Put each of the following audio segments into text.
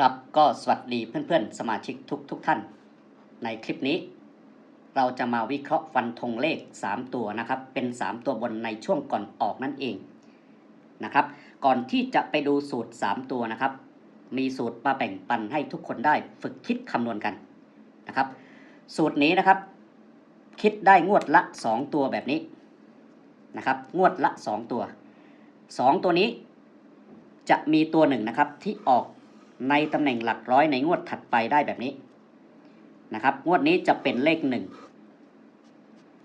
ครับก็สวัสดีเพื่อนๆ สมาชิกทุกทุกท่าน ในคลิปนี้ เราจะมาวิเคราะห์ฟันธงเลข 3 ตัวนะครับ เป็น 3 ตัวบนในช่วงก่อนออกนั่นเองนะครับ ก่อนที่จะไปดูสูตร 3 ตัวนะครับ มีสูตรมาแบ่งปันให้ทุกคนได้ฝึกคิดคำนวณกันนะครับ สูตรนี้นะครับ คิดได้งวดละ 2 ตัวแบบนี้นะครับ งวดละ 2 ตัว 2 ตัวนี้จะมีตัวหนึ่งนะครับที่ออก ในตำแหน่งหลักร้อยในงวดถัดไปได้แบบนี้นะครับ งวดนี้จะเป็นเลขหนึ่ง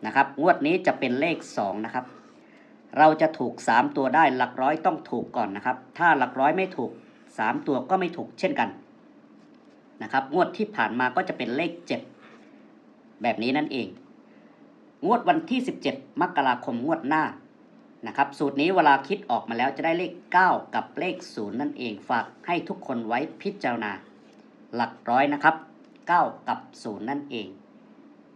นะครับ งวดนี้จะเป็นเลขสองนะครับ เราจะถูก3ตัวได้หลักร้อยต้องถูกก่อนนะครับ ถ้าหลักร้อยไม่ถูก3ตัวก็ไม่ถูกเช่นกันนะครับ งวดที่ผ่านมาก็จะเป็นเลข7แบบนี้นั่นเอง งวดวันที่ 17 มกราคมงวดหน้า นะครับ สูตรนี้เวลาคิดออกมาแล้วจะได้เลข 9 กับเลข 0 นั่นเอง ฝากให้ทุกคนไว้พิจารณา หลักร้อยนะครับ 9 กับ 0 นั่นเอง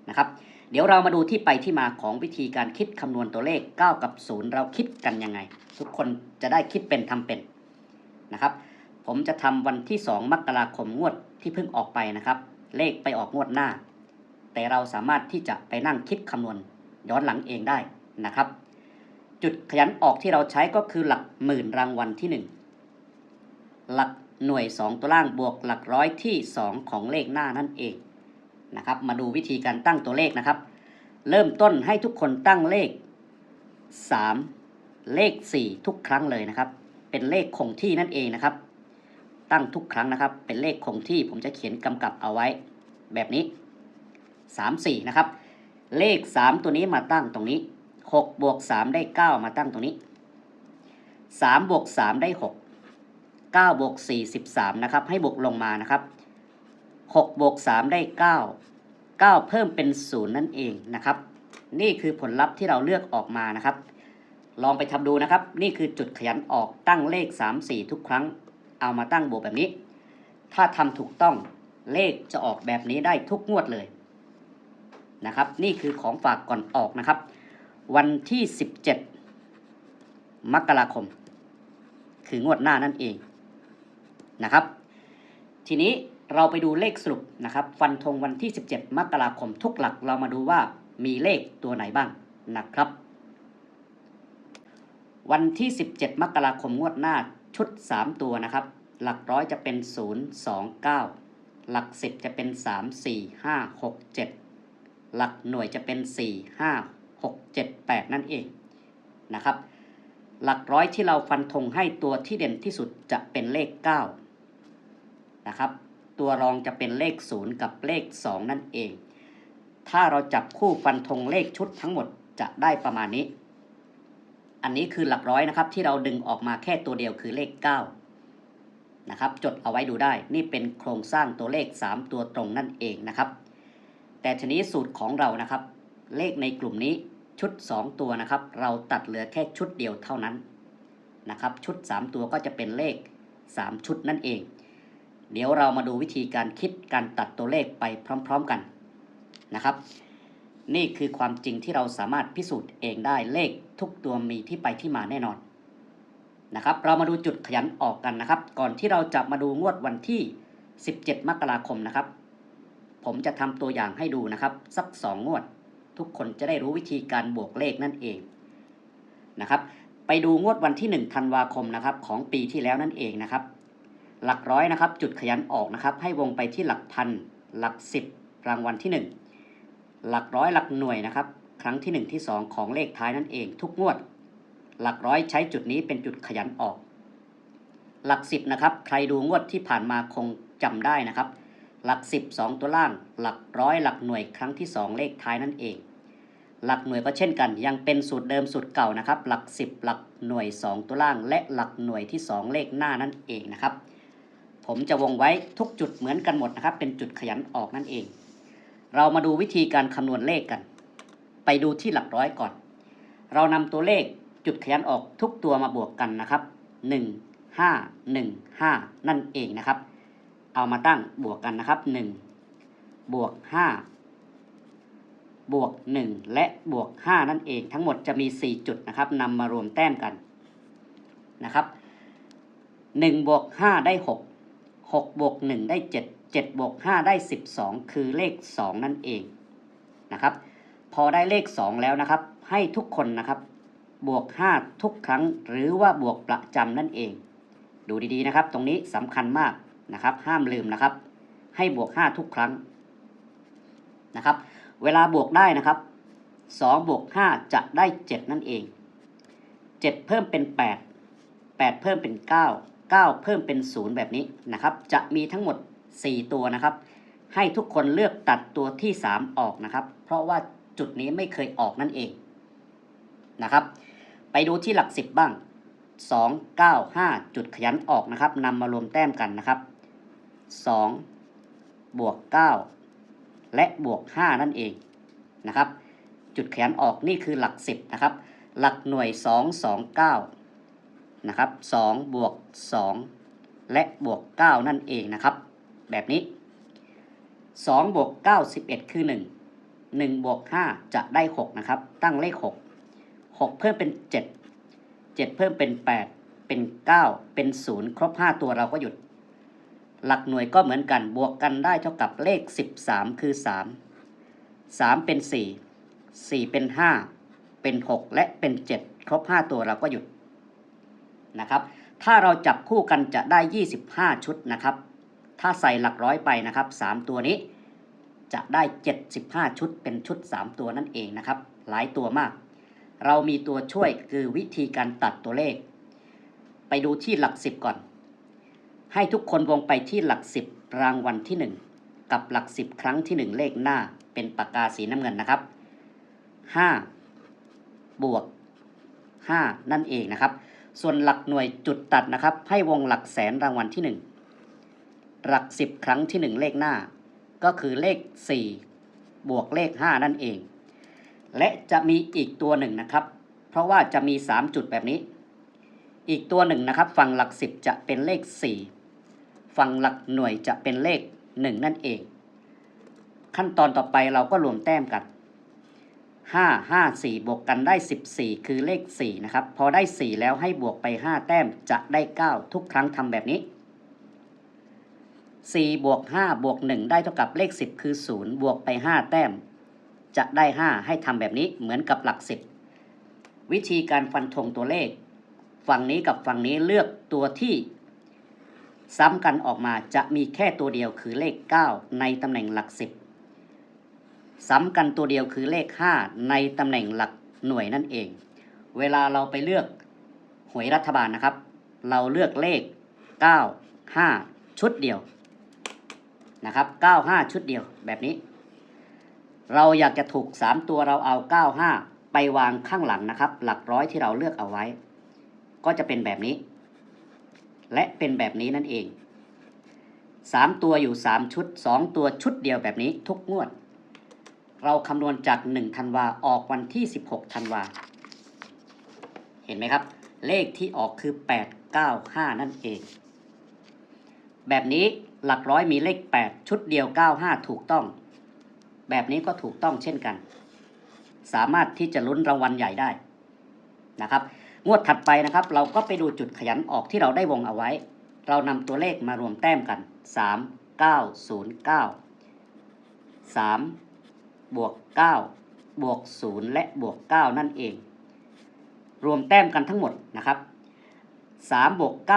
นะครับ เดี๋ยวเรามาดูที่ไปที่มาของวิธีการคิดคำนวณตัวเลข 9 กับ 0 เราคิดกันยังไง ทุกคนจะได้คิดเป็นทำเป็นนะครับ ผมจะทำวันที่ 2 มกราคมงวดที่เพิ่งออกไปนะครับ เลขไปออกงวดหน้า แต่เราสามารถที่จะไปนั่งคิดคำนวณย้อนหลังเองได้นะครับ จุดขยันออกที่เราใช้ก็คือหลักหมื่นรางวัลที่ 1 หลักหน่วย 2 ตัวล่างบวกหลักร้อยที่ 2 ของเลขหน้านั่นเองนะครับ มาดูวิธีการตั้งตัวเลขนะครับ เริ่มต้นให้ทุกคนตั้งเลข 3 เลข 4 ทุกครั้งเลยนะครับ เป็นเลขคงที่นั่นเองนะครับ ตั้งทุกครั้งนะครับ เป็นเลขคงที่ผมจะเขียนกำกับเอาไว้แบบนี้ 3 4 นะครับ เลข 3 ตัวนี้มาตั้งตรงนี้ 6บวก3ได้ 9 มาตั้งตรงนี้3บวก3ได้ 6 9บวก4 13นะครับ ให้บวกลงมานะครับ6บวก3ได้ 9 9 เพิ่มเป็น 0 นั่นเองนะครับ นี่คือผลลัพธ์ที่เราเลือกออกมานะครับ ลองไปทำดูนะครับ นี่คือจุดขยันออกตั้งเลข 3 4 ทุกครั้ง เอามาตั้งบวกแบบนี้ ถ้าทำถูกต้องเลขจะออกแบบนี้ได้ทุกงวดเลยนะครับ นี่คือของฝากก่อนออกนะครับ วันที่ 17 มกราคม คืองวดหน้านั่นเองนะครับ ทีนี้เราไปดูเลขสรุปนะครับ ฟันธงวันที่ 17 มกราคมทุกหลักเรามาดูว่ามีเลขตัวไหนบ้างนะครับ วันที่ 17 มกราคมงวดหน้าชุด 3 ตัวนะครับ หลักร้อยจะเป็น 0 2 9 หลัก 10 จะเป็น 3 4 5 6 7 หลักหน่วยจะเป็น 4 5 6 7 8 นั่นเองนะครับ หลักร้อยที่เราฟันธงให้ตัวที่เด่นที่สุดจะเป็นเลข 9 นะครับ ตัวรองจะเป็นเลข 0 กับเลข 2 นั่นเอง ถ้าเราจับคู่ฟันธงเลขชุดทั้งหมดจะได้ประมาณนี้ อันนี้คือหลักร้อยนะครับที่เราดึงออกมาแค่ตัวเดียวคือเลข 9 นะครับ จดเอาไว้ดูได้ นี่เป็นโครงสร้างตัวเลข 3 ตัวตรงนั่นเองนะครับ แต่ทีนี้สูตรของเรานะครับ เลขในกลุ่มนี้ ชุด 2 ตัวนะครับ เราตัดเหลือแค่ชุดเดียวเท่านั้นนะครับ ชุด 3 ตัวก็จะเป็นเลข 3 ชุดนั่นเอง เดี๋ยวเรามาดูวิธีการคิดการตัดตัวเลขไปพร้อม ๆกันนะครับ นี่คือความจริงที่เราสามารถพิสูจน์เองได้เลขทุกตัวมีที่ไปที่มาแน่นอนนะครับ เรามาดูจุดขยันออกกันนะครับ ก่อนที่เราจะมาดูงวดวันที่ 17 มกราคมนะครับ ผมจะทำตัวอย่างให้ดูนะครับ สัก 2 งวด ทุกคนจะได้รู้วิธีการบวกเลขนั่นเองนะครับ ไปดูงวดวันที่ 1 ธันวาคมนะครับของปีที่แล้วนั่นเองนะครับ หลักร้อยนะครับ จุดขยันออกนะครับ ให้วงไปที่หลักพัน หลักสิบรางวัลที่ 1 หลักร้อยหลักหน่วยนะครับ ครั้งที่ 1 ที่ 2 ของเลขท้ายนั่นเอง ทุกงวด หลักร้อยใช้จุดนี้เป็นจุดขยันออก หลักสิบนะครับ ใครดูงวดที่ผ่านมาคงจำได้นะครับ หลักสิบสองตัวล่าง หลักร้อยหลักหน่วยครั้งที่ 2 เลขท้ายนั่นเอง หลักหน่วยก็เช่นกัน ยังเป็นสูตรเดิมสูตรเก่านะครับ หลักสิบหลักหน่วย 2 ตัวล่าง และหลักหน่วยที่ 2 เลขหน้านั่นเองนะครับ ผมจะวงไว้ทุกจุดเหมือนกันหมดนะครับ เป็นจุดขยันออกนั่นเอง เรามาดูวิธีการคำนวณเลขกัน ไปดูที่หลักร้อยก่อน เรานำตัวเลขจุดขยันออกทุกตัวมาบวกกันนะครับ 1 5 1 5 นั่นเองนะครับ เอามาตั้งบวกกันนะครับ 1 บวก 5 บวก 1 และบวก 5 นั่นเองทั้งหมดจะมี 4 จุดนะครับนำมารวมแต้มกันนะครับ1บวก5ได้ 6 6บวก1ได้ 7 7บวก5ได้ 12 คือเลข 2 นั่นเองนะครับพอได้เลข 2 แล้วนะครับ ให้ทุกคนนะครับ บวก 5 ทุกครั้งหรือว่าบวกประจำนั่นเอง ดูดีๆนะครับ ตรงนี้สำคัญมาก นะครับ ห้ามลืมนะครับ ให้บวก 5 ทุกครั้งนะครับ เวลาบวกได้นะครับ2บวก5จะได้ 7 นั่นเอง 7 เพิ่มเป็น 8 8 เพิ่มเป็น 9 9 เพิ่มเป็น 0 แบบนี้นะครับ จะมีทั้งหมด 4 ตัวนะครับ ให้ทุกคนเลือกตัดตัวที่ 3 ออกนะครับ เพราะว่าจุดนี้ไม่เคยออกนั่นเองนะครับ ไปดูที่หลัก 10 บ้าง 2 9 5 จุดขยันออกนะครับนำมารวมแต้มกันนะครับ 2 บวก 9 และบวก 5 นั่นเองนะครับ จุดแขนออกนี่คือหลัก 10 นะครับ หลักหน่วย 2 2 9 นะครับ 2 บวก 2 และบวก 9 นั่นเองนะครับ แบบนี้ 2 บวก 9 11 คือ 1 1 บวก 5 จะได้ 6 นะครับ ตั้งเลข 6 6 เพิ่มเป็น 7 7 เพิ่มเป็น 8 เป็น 9 เป็น 0 ครบ 5 ตัวเราก็หยุด หลักหน่วยก็เหมือนกันบวกกันได้เท่ากับเลข 13 คือ 3 3 เป็น 4 4 เป็น 5 เป็น 6 และเป็น 7 ครบ 5 ตัวเราก็หยุดนะครับ ถ้าเราจับคู่กันจะได้ 25 ชุดนะครับ ถ้าใส่หลักร้อยไปนะครับ 3 ตัวนี้จะได้ 75 ชุดเป็นชุด 3 ตัวนั่นเองนะครับ หลายตัวมาก เรามีตัวช่วยคือวิธีการตัดตัวเลข ไปดูที่หลัก 10 ก่อน ให้ทุกคนวงไปที่หลัก10รางวัลที่ 1 กับหลัก10ครั้งที่ 1 เลขหน้าเป็นปากกาสีน้ำเงินนะครับ 5 บวก 5 นั่นเองนะครับ ส่วนหลักหน่วยจุดตัดนะครับ ให้วงหลักแสนรางวัลที่ 1 หลัก10ครั้งที่ 1 เลขหน้า ก็คือเลข 4 บวกเลข 5 นั่นเอง และจะมีอีกตัวหนึ่งนะครับ เพราะว่าจะมี 3 จุดแบบนี้ อีกตัวหนึ่งนะครับ ฝั่งหลัก10จะเป็นเลข 4 ฝั่งหลักหน่วยจะเป็นเลข 1 นั่นเอง ขั้นตอนต่อไปเราก็รวมแต้มกัน 5 5 4 บวกกันได้ 14 คือเลข 4 นะครับ พอได้ 4 แล้วให้บวกไป 5 แต้มจะได้ 9 ทุกครั้งทำแบบนี้ 4 บวก 5 บวก 1 ได้เท่ากับเลข 10 คือ 0 บวกไป 5 แต้ม จะได้ 5 ให้ทำแบบนี้เหมือนกับหลัก 10 วิธีการฟันธงตัวเลข ฝั่งนี้กับฝั่งนี้เลือกตัวที่ ซ้ำกันออกมาจะมีแค่ตัวเดียวคือเลข 9 ในตำแหน่งหลัก 10 ซ้ำกันตัวเดียวคือเลข 5 ในตำแหน่งหลักหน่วยนั่นเอง เวลาเราไปเลือกหวยรัฐบาลนะครับ เราเลือกเลข 9 5 ชุดเดียวนะครับ 9 5 ชุดเดียวแบบนี้ เราอยากจะถูก 3 ตัวเราเอา 9 5 ไปวางข้างหลังนะครับ หลักร้อยที่เราเลือกเอาไว้ ก็จะเป็นแบบนี้ และเป็นแบบนี้นั่นเอง 3 ตัวอยู่ 3 ชุด 2 ตัวชุดเดียวแบบนี้ทุกงวด เราคำนวณจาก 1 ธันวาออกวันที่ 16 ธันวา เห็นไหมครับ เลขที่ออกคือ 895 นั่นเอง แบบนี้หลักร้อยมีเลข 8 ชุดเดียว 95 ถูกต้อง แบบนี้ก็ถูกต้องเช่นกัน สามารถที่จะลุ้นรางวัลใหญ่ได้นะครับ งวดถัดไปนะครับ เราก็ไปดูจุดขยันออกที่เราได้วงเอาไว้ เรานำตัวเลขมารวมแต้มกัน 3 9 0 9 3 บวก 9 บวก 0 และบวก 9 นั่นเอง รวมแต้มกันทั้งหมดนะครับ3บวก9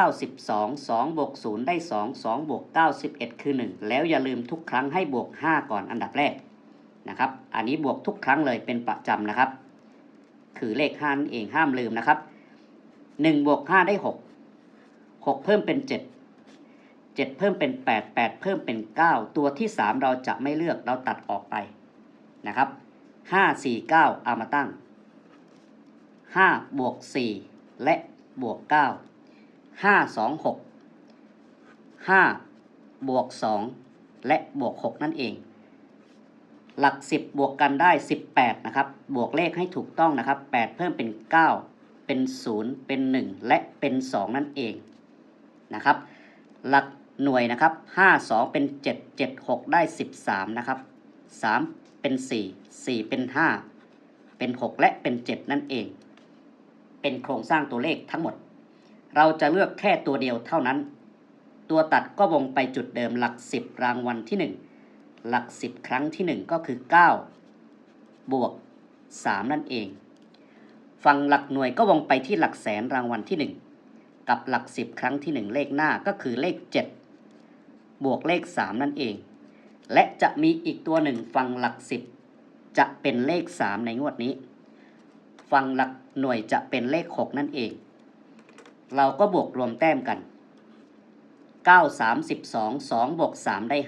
12 2บวก0ได้ 2 2บวก9 11 คือ 1 แล้วอย่าลืมทุกครั้งให้บวก 5 ก่อนอันดับแรกนะครับ อันนี้บวกทุกครั้งเลยเป็นประจำนะครับ คือเลข5นั่นเองห้ามลืมนะครับ 1บวก5ได้6 6เพิ่มเป็น7 7เจ็ดเพิ่มเป็น8 8เพิ่มเป็น9ตัวที่3เราจะไม่เลือกเราตัดออกไปนะครับ5 4 9เก้าเอามาตั้ง5บวก4และบวก9 5 2 6 5บวก2และบวก6นั่นเอง หลัก10บบวกกันได้18นะครับ บวกเลขให้ถูกต้องนะครับ8เพิ่มเป็น9 เป็น 0 เป็น 1 และเป็น 2 นั่นเองนะครับ หลักหน่วยนะครับ 5 2 เป็น 7 7 6 ได้ 13 นะครับ 3 เป็น 4 4 เป็น 5 เป็น 6 และเป็น 7 นั่นเอง เป็นโครงสร้างตัวเลขทั้งหมด เราจะเลือกแค่ตัวเดียวเท่านั้น ตัวตัดก็วงไปจุดเดิมหลัก 10 รางวัลที่ 1 หลัก 10 ครั้งที่ 1 ก็คือ 9 บวก 3 นั่นเอง ฝั่งหลักหน่วยก็วงไปที่หลักแสนรางวัลที่ 1 กับหลัก 10 ครั้งที่ 1 เลขหน้าก็คือเลข 7 บวกเลข 3 นั่นเอง และจะมีอีกตัวหนึ่งฝั่งหลัก 10 จะเป็นเลข 3 ในงวดนี้ ฝั่งหลักหน่วยจะเป็นเลข 6 นั่นเอง เราก็บวกรวมแต้มกัน 9 3 12 2บวก3 ได้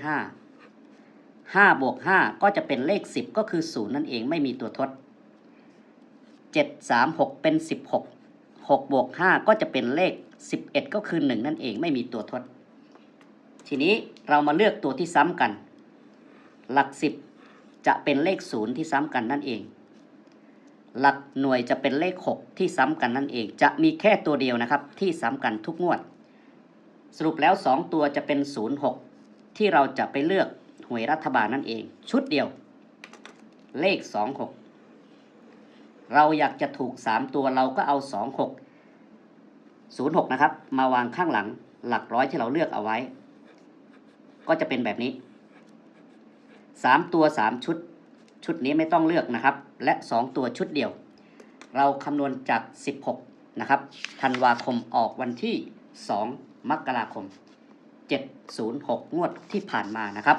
5 5บวก5ก็จะเป็นเลข 10 ก็คือ 0 นั่นเองไม่มีตัวทด 7 3 6 เป็น 16 6บวก5ก็จะเป็นเลข 11 ก็คือ 1 นั่นเองไม่มีตัวทด ทีนี้เรามาเลือกตัวที่ซ้ำกัน หลัก 10 จะเป็นเลข 0 ที่ซ้ำกันนั่นเอง หลักหน่วยจะเป็นเลข 6 ที่ซ้ำกันนั่นเอง จะมีแค่ตัวเดียวนะครับที่ซ้ำกันทุกงวด สรุปแล้ว 2 ตัวจะเป็น 06 ที่เราจะไปเลือกหวยรัฐบาลนั่นเอง ชุดเดียว เลข 26 เราอยากจะถูก3ตัวเราก็เอา26 06นะครับ มาวางข้างหลังหลักร้อยที่เราเลือกเอาไว้ ก็จะเป็นแบบนี้3ตัว3ชุด ชุดนี้ไม่ต้องเลือกนะครับ และ2ตัวชุดเดียว เราคำนวณจาก16นะครับธันวาคมออกวันที่2มกราคม 706 งวดที่ผ่านมานะครับ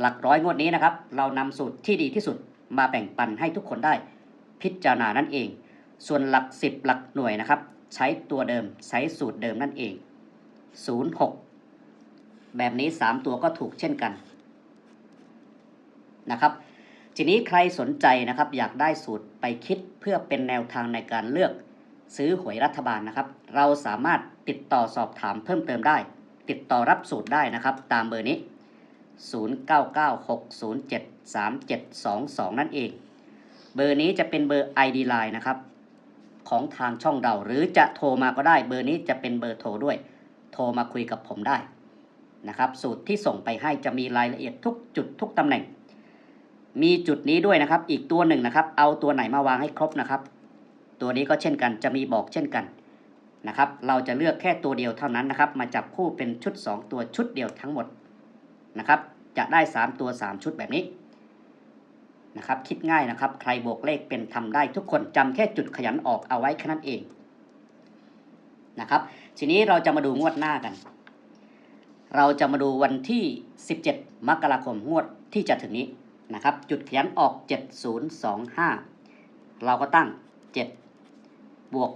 หลักร้อยงวดนี้นะครับ เรานำสูตรที่ดีที่สุดมาแบ่งปันให้ทุกคนได้ พิจารณานั่นเอง ส่วนหลัก 10 หลักหน่วยนะครับ ใช้ตัวเดิมใช้สูตรเดิมนั่นเอง 06 แบบนี้ 3 ตัวก็ถูกเช่นกันนะครับทีนี้ใครสนใจนะครับอยากได้สูตรไปคิดเพื่อเป็นแนวทางในการเลือกซื้อหวยรัฐบาลนะครับ เราสามารถติดต่อสอบถามเพิ่มเติมได้ ติดต่อรับสูตรได้นะครับ ตามเบอร์นี้ 0996073722 นั่นเอง เบอร์นี้จะเป็นเบอร์ ID Line นะครับ ของทางช่องเราหรือจะโทรมาก็ได้ เบอร์นี้จะเป็นเบอร์โทรด้วย โทรมาคุยกับผมได้นะครับ สูตรที่ส่งไปให้จะมีรายละเอียดทุกจุดทุกตำแหน่ง มีจุดนี้ด้วยนะครับ อีกตัวหนึ่งนะครับ เอาตัวไหนมาวางให้ครบนะครับ ตัวนี้ก็เช่นกันจะมีบอกเช่นกันนะครับ เราจะเลือกแค่ตัวเดียวเท่านั้นนะครับ มาจับคู่เป็นชุด 2 ตัวชุดเดียวทั้งหมดนะครับ จะได้ 3 ตัว 3 ชุดแบบนี้ นะครับคิดง่ายนะครับ ใครบวกเลขเป็นทำได้ทุกคนจำแค่จุดขยันออกเอาไว้แค่นั้นเองนะครับทีนี้เราจะมาดูงวดหน้ากัน เราจะมาดูวันที่ 17 มกราคมงวดที่จะถึงนี้นะครับ จุดขยันออก 7025 เราก็ตั้ง 7 บวก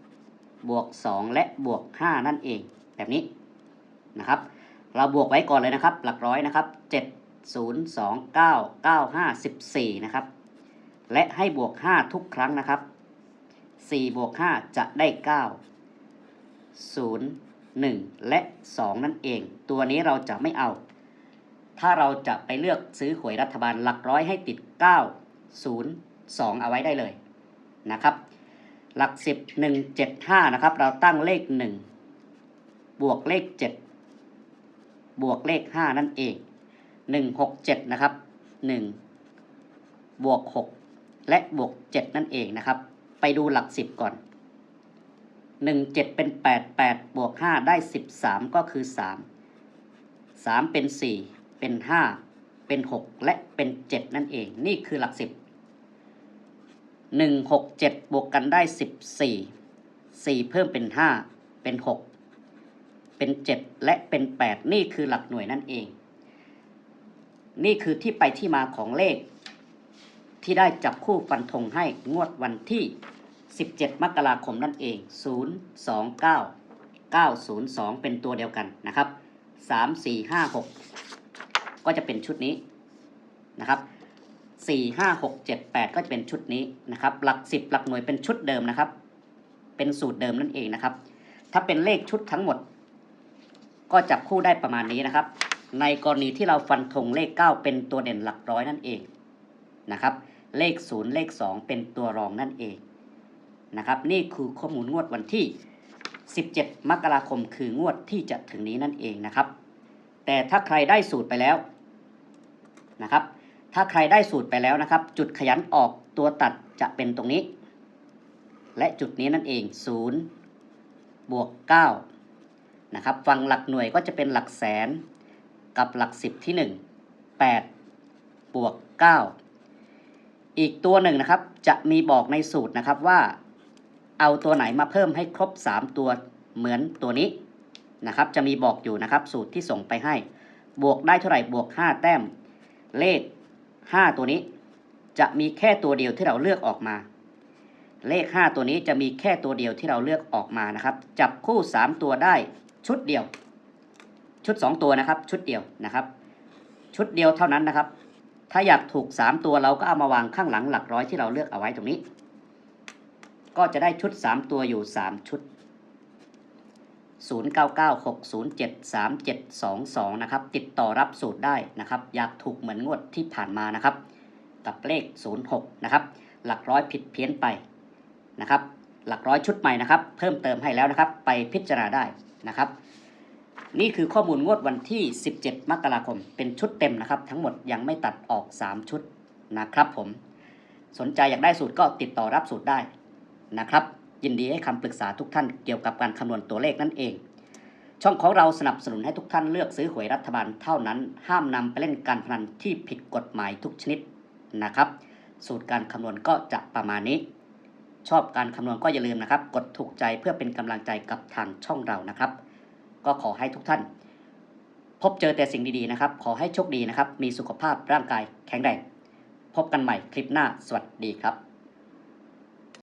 0 บวก 2 และบวก 5 นั่นเอง แบบนี้นะครับ เราบวกไว้ก่อนเลยนะครับ หลักร้อยนะครับ 7 0 2 9 9 5 14 นะครับ และให้บวก 5 ทุกครั้งนะครับ 4 บวก 5 จะได้ 9 0 1 และ 2 นั่นเอง ตัวนี้เราจะไม่เอา ถ้าเราจะไปเลือกซื้อหวยรัฐบาลหลักร้อยให้ติด 9 0 2 เอาไว้ได้เลยนะครับ หลัก 10 1 7 5 นะครับ เราตั้งเลข 1 บวกเลข 7 บวกเลข 5 นั่นเอง หนึ่งหกเจ็ดนะครับหนึ่งบวกหกและบวกเจ็ดนั่นเองนะครับ ไปดูหลักสิบก่อนหนึ่งเจ็ดเป็นแปดแปดบวกห้าได้สิบสามก็คือสามสามเป็นสี่เป็นห้าเป็นหกและเป็นเจ็ดนั่นเอง นี่คือหลักสิบหนึ่งหกเจ็ดบวกกันได้สิบสี่สี่เพิ่มเป็นห้าเป็นหกเป็นเจ็ดและเป็นแปดนี่คือหลักหน่วยนั่นเอง นี่คือที่ไปที่มาของเลข ที่ได้จับคู่ฟันธงให้งวดวันที่ 17 มกราคมนั่นเอง 029 902 เป็นตัวเดียวกันนะครับ 3 4 5 6 ก็จะเป็นชุดนี้นะครับ4 5 6 7 8 ก็จะเป็นชุดนี้นะครับ หลัก 10 หลักหน่วยเป็นชุดเดิมนะครับ เป็นสูตรเดิมนั่นเองนะครับ ถ้าเป็นเลขชุดทั้งหมด ก็จับคู่ได้ประมาณนี้นะครับ ในกรณีที่เราฟันธงเลข 9 เป็นตัวเด่นหลักร้อยนั่นเองนะครับ เลข 0 เลข 2 เป็นตัวรองนั่นเองนะครับ นี่คือข้อมูลงวดวันที่ 17 มกราคมคืองวดที่จะถึงนี้นั่นเองนะครับ แต่ถ้าใครได้สูตรไปแล้วนะครับ ถ้าใครได้สูตรไปแล้วนะครับ จุดขยันออกตัวตัดจะเป็นตรงนี้ และจุดนี้นั่นเอง 0 บวก 9 นะครับ ฝั่งหลักหน่วยก็จะเป็นหลักแสน กับหลักสิบที่ 1 8 บวก 9 อีกตัวหนึ่งนะครับ จะมีบอกในสูตรนะครับว่า เอาตัวไหนมาเพิ่มให้ครบ 3 ตัวเหมือนตัวนี้นะครับ จะมีบอกอยู่นะครับ สูตรที่ส่งไปให้ บวกได้เท่าไหร่บวก 5 แต้ม เลข 5 ตัวนี้ จะมีแค่ตัวเดียวที่เราเลือกออกมาเลข 5 ตัวนี้จะมีแค่ตัวเดียวที่เราเลือกออกมานะครับ จับคู่ 3 ตัวได้ชุดเดียว ชุด 2 ตัวนะครับ ชุดเดียวนะครับ ชุดเดียวเท่านั้นนะครับ ถ้าอยากถูก 3 ตัวเราก็เอามาวางข้างหลังหลักร้อยที่เราเลือกเอาไว้ตรงนี้ ก็จะได้ชุด 3 ตัวอยู่ 3 ชุด 0996073722 นะครับ ติดต่อรับสูตรได้นะครับ อยากถูกเหมือนงวดที่ผ่านมานะครับ กับเลข 06 นะครับ หลักร้อยผิดเพี้ยนไปนะครับ หลักร้อยชุดใหม่นะครับ เพิ่มเติมให้แล้วนะครับ ไปพิจารณาได้นะครับ นี่คือข้อมูลงวดวันที่ 17 มกราคม เป็นชุดเต็มนะครับ ทั้งหมดยังไม่ตัดออก 3 ชุดนะครับผม สนใจอยากได้สูตรก็ติดต่อรับสูตรได้นะครับ ยินดีให้คำปรึกษาทุกท่านเกี่ยวกับการคำนวณตัวเลขนั่นเอง ช่องของเราสนับสนุนให้ทุกท่านเลือกซื้อหวยรัฐบาลเท่านั้น ห้ามนำไปเล่นการพนันที่ผิดกฎหมายทุกชนิดนะครับ สูตรการคำนวณก็จะประมาณนี้ ชอบการคำนวณก็อย่าลืมนะครับ กดถูกใจเพื่อเป็นกำลังใจกับทางช่องเรานะครับ ก็ขอให้ทุกท่าน พบเจอแต่สิ่งดีๆนะครับ ขอให้โชคดีนะครับ มีสุขภาพร่างกายแข็งแรง พบกันใหม่คลิปหน้า สวัสดีครับ